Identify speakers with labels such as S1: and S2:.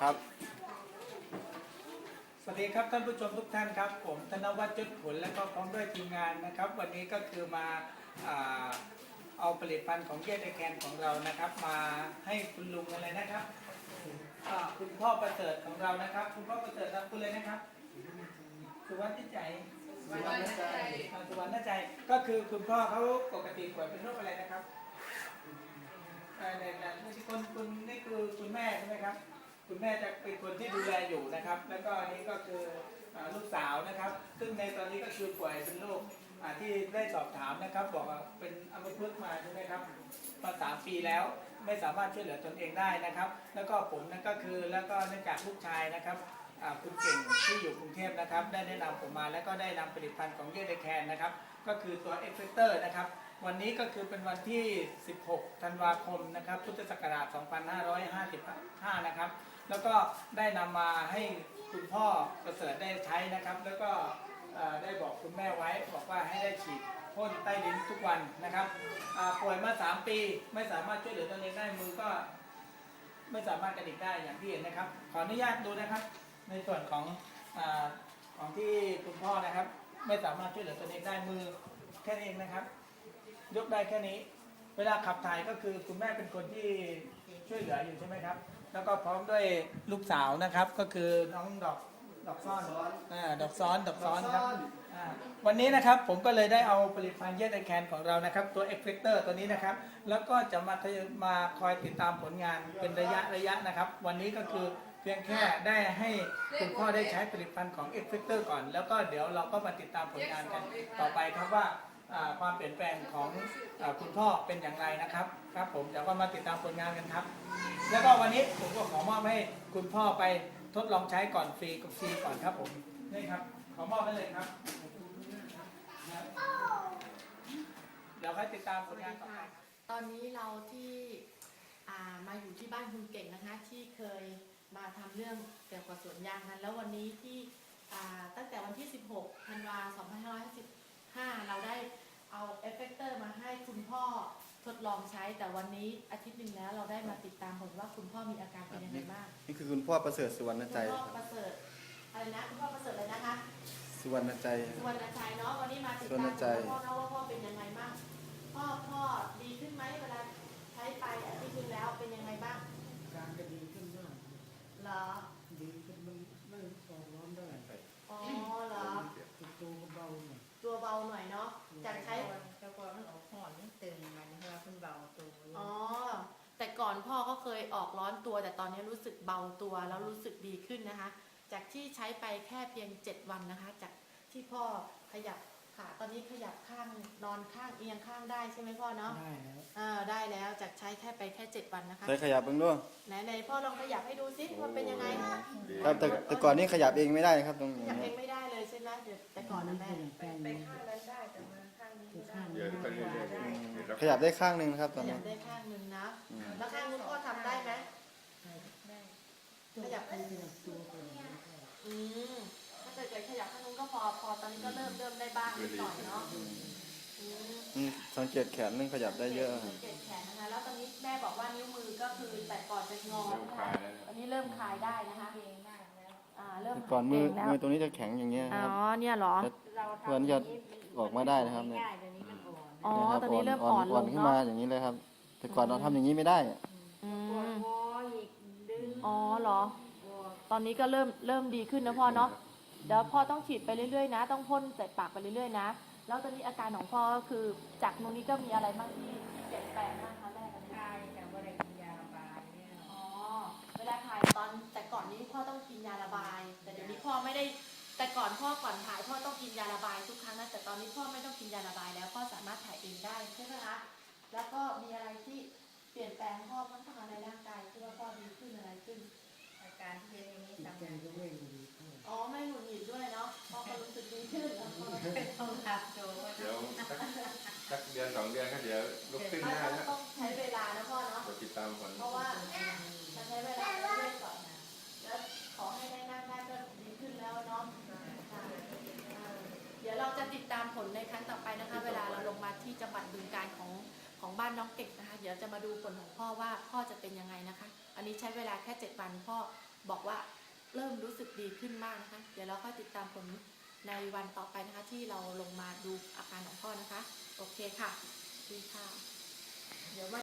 S1: ครับ
S2: สวัสดีครับท่านผู้ชมทุกท่านครับ ผมธนวัฒน์จุดผลและก็พร้อมด้วยทีมงานนะครับ วันนี้ก็คือมาอ่าเอาผลิตภัณฑ์ของเยสไอแคนของเรานะครับ มาให้คุณลุงอะไรนะครับอ่าคุณพ่อประเสริฐของเรานะครับ คุณพ่อประเสริฐครับคุณเลยนะครับ สุวรรณใจสุวรรณใจ อ่าสุวรรณใจก็คือคุณพ่อเขาปกติป่วยเป็นโรคอะไรนะครับ เอ่อเนี่ยเนี่ยนี่คนคุณนี่คือ คุณแม่จะเป็นคนที่ดูแลอยู่นะครับ แล้วก็อันนี้ก็คืออลูกสาวนะครับ ซึ่งในตอนนี้ก็คือป่วยเป็นโรคที่ได้สอบถามนะครับ บอกว่าเป็นอัมพฤกษ์มาใช่ไหมครับมาสามปีแล้วไม่สามารถช่วยเหลือตนเองได้นะครับ แล้วก็ผมนั่นก็คือแล้วก็เนื่องจากลูกชายนะครับคุณเก่งที่อยู่กรุงเทพนะครับ ได้แนะนำผมมาแล้วก็ได้นำผลิตภัณฑ์ของเยเดแคนนะครับ ก็คือตัวเอฟเฟกเตอร์นะครับ วันนี้ก็คือเป็นวันที่ 16 ธันวาคมนะครับ พุทธศักราช 2555 นะครับ แล้วก็ได้นำมาให้คุณพ่อประเสริฐได้ใช้นะครับ แล้วก็ได้บอกคุณแม่ไว้ บอกว่าให้ได้ฉีดพ่นใต้ดินทุกวันนะครับป่วยมา 3 ปีไม่สามารถช่วยเหลือตนเองได้มือก็ ไม่สามารถกระดิกได้อย่างที่เห็นนะครับ ขออนุญาตดูนะครับ ในส่วนของอของที่คุณพ่อนะครับ ไม่สามารถช่วยเหลือตนเองได้มือแค่นี้เองนะครับ ยกได้แค่นี้ เวลาขับถ่ายก็คือคุณแม่เป็นคนที่ช่วยเหลืออยู่ใช่ไหมครับ แล้วก็พร้อมด้วยลูกสาวนะครับ ก็คือน้องดอกดอกซ้อนอ่าดอกซ้อนดอกซ้อนครับอ่าวันนี้นะครับผมก็เลยได้เอาผลิตภัณฑ์เยสไอแคนของเรานะครับ ตัวเอฟเฟกเตอร์ตัวนี้นะครับ แล้วก็จะมาทยมาคอยติดตามผลงานเป็นระยะระยะนะครับ วันนี้ก็คือเพียงแค่ได้ให้คุณพ่อได้ใช้ผลิตภัณฑ์ของเอฟเฟกเตอร์ก่อน แล้วก็เดี๋ยวเราก็มาติดตามผลงานกันต่อไปครับว่าอ่า ความเปลี่ยนแปลงของอคุณพ่อเป็นอย่างไรนะครับ ครับผมเดี๋ยวก็มาติดตามผลงานกันครับ แล้วก็วันนี้ผมก็ขอมอบให้คุณพ่อไปทดลองใช้ก่อนฟรีกับฟรีก่อนครับผมนี่ครับ ขอมอบให้เลยครับเดี๋ยวค่อยติดตามผลงานต่อไป
S3: ตอนนี้เราที่ามาอยู่ที่บ้านคุณเก่งนะคะ ที่เคยมาทำเรื่องเกี่ยวกับสวนยางนั้นแล้ววันนี้ที่ตั้งแต่วันที่ 16 ธันวาคม 2555 เราได้ เอาเอฟเฟกเตอร์มาให้คุณพ่อทดลองใช้แต่วันนี้อาทิตย์หนึ่งแล้วเราได้มาติดตามผลว่าคุณพ่อมีอาการเป็นยังไงบ้าง
S1: นี่คือคุณพ่อประเสริฐสุวรรณ
S3: คุณ
S1: ใจ
S3: พ่อ
S1: ครับ
S3: ประเสริฐอะไรนะคุณพ่อประเสริฐเลยนะคะ
S1: สุวรรณใจ
S3: สุวรรณชัยเนาะวันนี้มาติด
S1: สุวร
S3: ตาม
S1: รณใจ
S3: คุณพ่อเนาะว่าพ่อเป็นยังไงบ้างพ่อพ่อดีขึ้นไหมเวลาใช้ไปอาทิตย์หนึงแล้วเป็นยังไงบ้าง
S2: การก็ดีขึ้นมาก
S3: เหรอ
S2: ดีขึ้นมันไม่ออกร้อนได้
S3: อ๋อเหรอ
S2: ตัวเบาหน่อย
S3: ตัวเบาหน่อยเนาะจากใช้
S4: แต่ก่อนมันออกหอนมันตึงมันเพราะว่าเพิ่นเบาตัวอยู่
S3: อ๋อแต่ก่ อนพ่อก็เคยออกร้อนตัว แต่ตอนนี้รู้สึกเบาตัวแล้วรู้สึกดีขึ้นนะคะ จากที่ใช้ไปแค่เพียง 7 วันนะคะ จากที่พ่อขยับขาตอนนี้ขยับข้างนอนข้างเอียงข้างได้ใช่ไหมพ่อเนาะ
S2: ได้แล้ว
S3: อ่าได้แล้วจากใช้แค่ไปแค่เจ็ดวันนะคะ
S1: ใช้ขยับเบ้างด้วย
S3: ไหนไหนพ่อลองขยับให้ดูสิมันเป็นยังไง
S1: ครับแต่แต่ก่อนนี้ขยับเองไม่ได้ครับตรง
S3: ข
S1: นี้
S3: ยับเองไม่ได้เลยใช่ไหมเดี๋ยวแต่ก่อนนะแม่
S4: ไปไปข้างนั้นได้แต่มาข้างนี้ไม่ได้
S5: เดี๋ยวไปเรื่อยๆ
S4: ได้
S1: ขยับได้ข้างหนึ่งนะครับต
S3: ข
S1: อน
S3: ยั
S1: นี้
S3: บได้ข้างหนึ่งนะ
S1: อืม
S3: แล้วข้างนู้นพ่อทำได้ไหม
S4: ได้
S3: ขยับอืมถ้าเกิดเกิดขยับข้างนู้นก็พอ พอตอนนี้ก็เริ่มเริ่มได้บ้างนิดหน่อยเนาะอืม
S1: อืมสังเกตแขนนึงขยับได้เยอะครับ
S3: สังเกตแขนนะคะ แล้วตอนนี้แม่บอกว่านิ้วมือก็คือแต่ก่อนจะงอ
S5: เริ่มคลายแล้วนะ
S3: ตอนนี้เริ่มคลายได้นะคะ
S4: เองได้แล้ว
S3: อ่าเริ่ม
S1: แต่ก่อนมือ
S3: เงแล้ว
S1: มือตรงนี้จะแข็งอย่างเงี้ย
S3: อ๋
S1: ครับ
S3: อเนี่ยเหรอ
S4: เรา
S1: เพื่อนจะออกมาได้นะครับเนี่ย
S4: ง่ายๆเดี๋ยวนี้มัน อ่อน
S3: อ๋อ
S1: เยครับ
S3: ตอนนี้เริ่มอ่อนล
S1: อ่อน
S3: ง
S1: ขึ้น
S3: เนาะ
S1: มาอย่างนี้เลยครับ แต่ก่อนเราทำอย่างนี้ไม่ได้
S3: อื
S4: ปวด
S3: ม
S4: คออีกดึง
S3: อ๋อเหรอ
S4: ปวด
S3: ตอนนี้ก็เริ่มเริ่มดีขึ้นนะพ่อเนาะ เดี๋ยวพ่อต้องฉีดไปเรื่อยๆนะ ต้องพ่นใส่ปากไปเรื่อยๆนะ แล้วตอนนี้อาการของพ่อก็คือจากตรงนี้ก็มีอะไรบ้างที่ที่เปลี่ยนแปลงบ้างคะแรกอันนี้
S4: คลายแต่ว่าได้กินยาระบายเนี่ย
S3: อ๋อ เวลาถ่ายตอนแต่ก่อนนี้พ่อต้องกินยาระบาย แต่เดี๋ยวนี้พ่อไม่ได้ แต่ก่อนพ่อก่อนถ่ายพ่อต้องกินยาระบายทุกครั้งนะ แต่ตอนนี้พ่อไม่ต้องกินยาระบ แล้วก็มีอะไรที่เปลี่ยนแปลงพ่อบ้างคะในร่างกายที่ว่าพ่อดีขึ้นอะไรขึ้น
S4: อาการที่เป็นอย่างนี้
S2: จิต
S4: ทำ
S2: ใจ
S4: งาน
S2: ก็ไม่ดีเท่า
S3: อ๋อไม่หงุดหงิดด้วยเนาะพ่อก็รู้สึกดีขึ้นแล้วพ่อ
S4: ต้องทับโจว่า
S5: เดี๋ยวสักสักเดือนสองเดือนก็เดี๋ยวลุกขึ้น
S3: ไม่
S5: ได้
S3: ต้อง
S5: แล้ว
S3: ต้องใช้เวลานะพ่อเนาะ
S5: เดี๋ยวติดตามผล
S3: เพราะว่าจะใช้เวลาเรื่อยๆก่อนนะแล้วขอให้ได้นั่งได้ก็ดีขึ้นแล้วเนาะค่ะเออเดี๋ยวเราจะติดตามผลในครั้งต่อไปนะคะ เวลาเราลงมาที่จังหวัด บ้านน้องเก่งนะคะ เดี๋ยวจะมาดูผลของพ่อว่าพ่อจะเป็นยังไงนะคะ อันนี้ใช้เวลาแค่เจ็ดวันพ่อบอกว่าเริ่มรู้สึกดีขึ้นมากนะคะ เดี๋ยวเราค่อยติดตามผลในวันต่อไปนะคะ ที่เราลงมาดูอาการของพ่อนะคะ โอเคค่ะดีค่ะ เดี๋ยวว่า